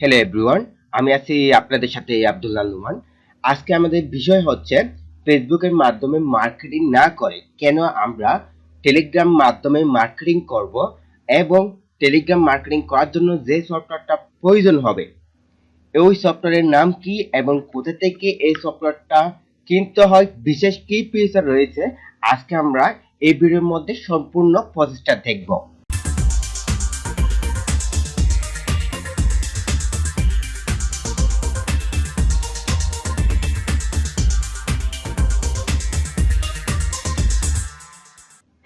Hello everyone আমি আছি আপনাদের সাথে আব্দুল্লাহ নুমান। আজকে আমাদের বিষয় হচ্ছে ফেসবুকের মাধ্যমে মার্কেটিং না করে কেন আমরা টেলিগ্রাম মাধ্যমে মার্কেটিং করব এবং টেলিগ্রাম মার্কেটিং করার জন্য যে সফটওয়্যারটা প্রয়োজন হবে, ওই সফটওয়্যারের নাম কি এবং কোথা থেকে এই সফটওয়্যারটা কিনতে হয়, বিশেষ কি ফিচার রয়েছে, আজকে আমরা এই ভিডিওর মধ্যে সম্পূর্ণ প্রচেষ্টা দেখব।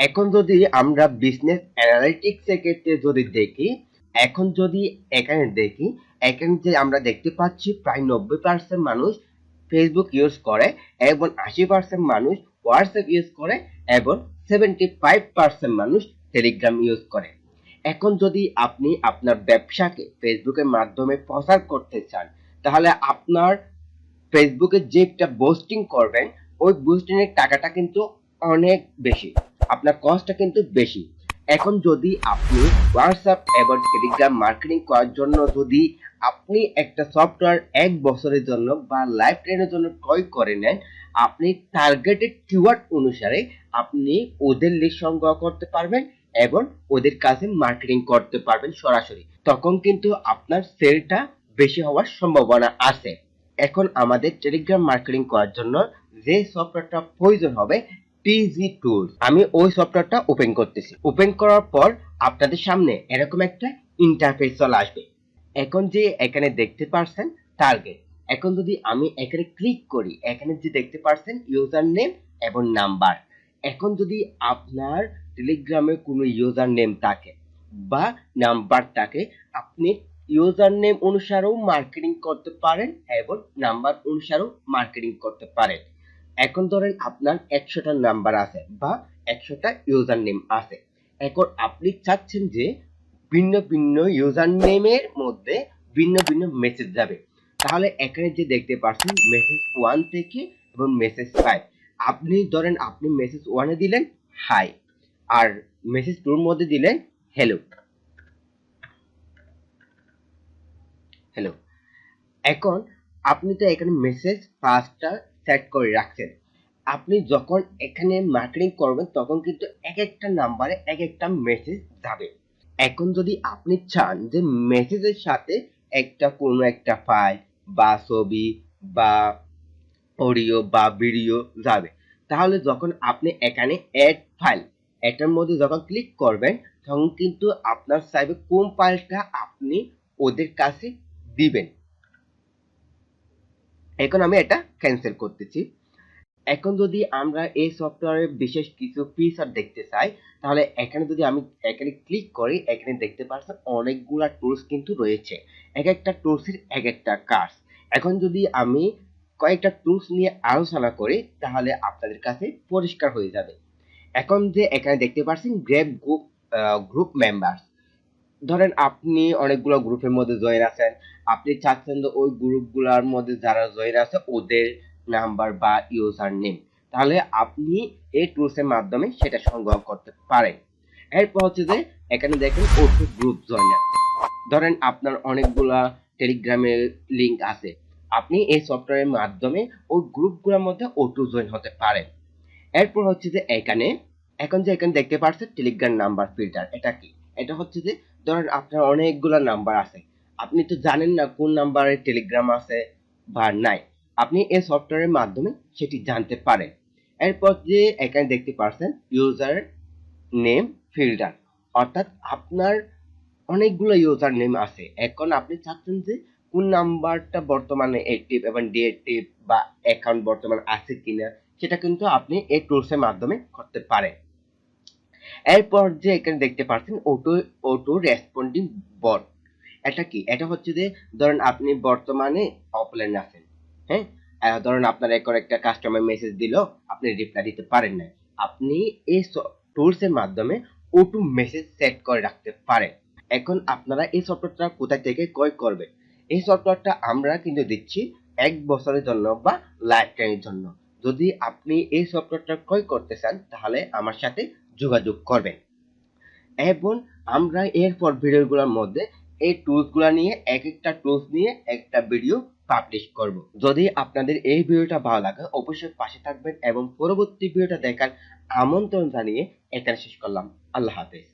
এখন যদি আমরা বিজনেস অ্যানালিটিক্স ক্ষেত্রে যদি দেখি, এখন যদি এখানে দেখি, এখানে যে আমরা দেখতে পাচ্ছি প্রায় নব্বই পার্সেন্ট মানুষ ফেসবুক ইউজ করে এবং আশি পার্সেন্ট মানুষ হোয়াটসঅ্যাপ ইউজ করে এবং সেভেন্টি ফাইভ পার্সেন্ট মানুষ টেলিগ্রাম ইউজ করে। এখন যদি আপনি আপনার ব্যবসাকে ফেসবুকের মাধ্যমে প্রচার করতে চান, তাহলে আপনার ফেসবুকে যে একটা পোস্টিং করবেন, ওই পোস্টিং এর টাকাটা কিন্তু অনেক বেশি। আপনার কস্টটা কিন্তু বেশি। এখন যদি আপনি হোয়াটসঅ্যাপ এবং টেলিগ্রাম মার্কেটিং করার জন্য যদি আপনি একটা সফটওয়্যার এক বছরের জন্য বা লাইফ টাইমের জন্য ক্রয় করে নেন, আপনি টার্গেটেড কিওয়ার্ড অনুসারে আপনি ওদের লিস্ট সংগ্রহ করতে পারবেন এবং ওদের কাছে মার্কেটিং করতে পারবেন সরাসরি। তখন কিন্তু আপনার সেলটা বেশি হওয়ার সম্ভাবনা আছে। এখন আমাদের টেলিগ্রাম মার্কেটিং করার জন্য যে সফটওয়্যারটা প্রয়োজন হবে টিজি টুলস আমি ওই সফটওয়্যারটা ওপেন করতেছি। ওপেন করার পর আপনাদের সামনে এরকম একটা ইন্টারফেস চলে আসবে। এখন যে এখানে দেখতে পারছেন টার্গেট এখন যদি আমি এখানে ক্লিক করি, এখানে যে দেখতে পারছেন ইউজার নেম এবং নাম্বার এখন যদি আপনার টেলিগ্রামে কোনো ইউজার নেম থাকে বা নাম্বার থাকে, আপনি ইউজার নেম অনুসারেও মার্কেটিং করতে পারেন এবং নাম্বার অনুসারেও মার্কেটিং করতে পারেন। এখন ধরেন আপনার একশোটা নাম্বার আছে বা একশোটা ইউজার নেম আছে। এখন আপনি চাচ্ছেন যে ভিন্ন ভিন্ন ইউজার নেমের মধ্যে ভিন্ন ভিন্ন মেসেজ যাবে। তাহলে এখানে যে দেখতে পাচ্ছেন মেসেজ ওয়ান থেকে এবং মেসেজ ফাইভ আপনি ধরেন আপনি মেসেজ ওয়ানে দিলেন হাই আর মেসেজ টুর মধ্যে দিলেন হ্যালো হ্যালো এখন আপনি তো এখানে মেসেজ ফার্স্টটা সেট করে রাখছেন। আপনি যখন এখানে মার্কেটিং করবেন, তখন কিন্তু এক একটা নাম্বারে এক একটা মেসেজ যাবে। এখন যদি আপনি চান যে মেসেজের সাথে একটা কোনো একটা ফাইল বা ছবি বা অডিও বা ভিডিও যাবে। তাহলে যখন আপনি এখানে অ্যাড ফাইল এটার মধ্যে যখন ক্লিক করবেন, তখন কিন্তু আপনার চাইবে কোন ফাইলটা আপনি ওদের কাছে দিবেন। এখন আমি এটা ক্যান্সেল করতেছি। এখন যদি আমরা এই সফটওয়্যারের বিশেষ কিছু ফিচার দেখতে চাই, তাহলে এখানে যদি আমি এখানে ক্লিক করি, এখানে দেখতে পাচ্ছেন অনেকগুলা টুলস কিন্তু রয়েছে। এক একটা টুলসের এক একটা কাজ। এখন যদি আমি কয়েকটা টুলস নিয়ে আলোচনা করি, তাহলে আপনাদের কাছে পরিষ্কার হয়ে যাবে। এখন যে এখানে দেখতে পাচ্ছেন গ্রেপ গ্রুপ গ্রুপ মেম্বার্স ধরেন আপনি অনেকগুলো গ্রুপের মধ্যে জয়েন আছেন। আপনি চাচ্ছেন যে ওই গ্রুপগুলোর মধ্যে যারা জয়েন আছে, ওদের নাম্বার বা ইউজার নেম তাহলে আপনি এই টুলসের মাধ্যমে সেটা সংগ্রহ করতে পারেন। এরপর হচ্ছে যে, এখানে দেখেন ওটু গ্রুপ জয়েনার ধরেন আপনার অনেকগুলা টেলিগ্রামের লিংক আছে। আপনি এই সফটওয়্যারের মাধ্যমে ওই গ্রুপগুলোর মধ্যে ওটু জয়েন হতে পারেন। এরপর হচ্ছে যে, এখানে, এখন যে এখানে দেখতে পাচ্ছেন টেলিগ্রাম নাম্বার ফিল্টার এটা কি? এটা হচ্ছে যে ধরেন আপনার অনেকগুলো নাম্বার আছে। আপনি তো জানেন না কোন নাম্বারে টেলিগ্রাম আছে বা নাই। আপনি এই সফটওয়্যারের মাধ্যমে সেটি জানতে পারেন। এরপর যে এখানে দেখতে পাচ্ছেন ইউজার নেম ফিল্টার অর্থাৎ আপনার অনেকগুলো ইউজার নেম আছে। এখন আপনি চাচ্ছেন যে কোন নাম্বারটা বর্তমানে অ্যাক্টিভ এবং ডিএক্টিভ বা অ্যাকাউন্ট বর্তমানে আছে কিনা, সেটা কিন্তু আপনি এই টুলসের মাধ্যমে করতে পারেন। এরপর যে এখানে দেখতে পাচ্ছেন অটো অটো রেসপন্ডিং বট এটা কি? এটা হচ্ছে যে, ধরেন আপনি বর্তমানে অফলাইন আছেন হ্যাঁ? ধরেন আপনার এখন একটা কাস্টমার মেসেজ দিল, আপনি রিপ্লাই দিতে পারেন না আপনি এই টুলস এর মাধ্যমে অটো মেসেজ সেট করে রাখতে পারেন। এখন আপনারা এই সফটওয়্যারটা কোথায় থেকে ক্রয় করবে? এই সফটওয়্যারটা আমরা কিন্তু দিচ্ছি এক বছরের জন্য বা লাইফ টাইমের জন্য। যদি আপনি এই সফটওয়্যারটা ক্রয় করতে চান, তাহলে আমার সাথে যোগাযোগ করবেন। এবং আমরা এরপর ভিডিওগুলোর মধ্যে এই টুলসগুলো নিয়ে এক একটা টুলস নিয়ে একটা ভিডিও পাবলিশ করব। যদি আপনাদের এই ভিডিওটা ভালো লাগে, অবশ্যই পাশে থাকবেন এবং পরবর্তী ভিডিওটা দেখার আমন্ত্রণ জানিয়ে এখানে শেষ করলাম। আল্লাহ হাফেজ।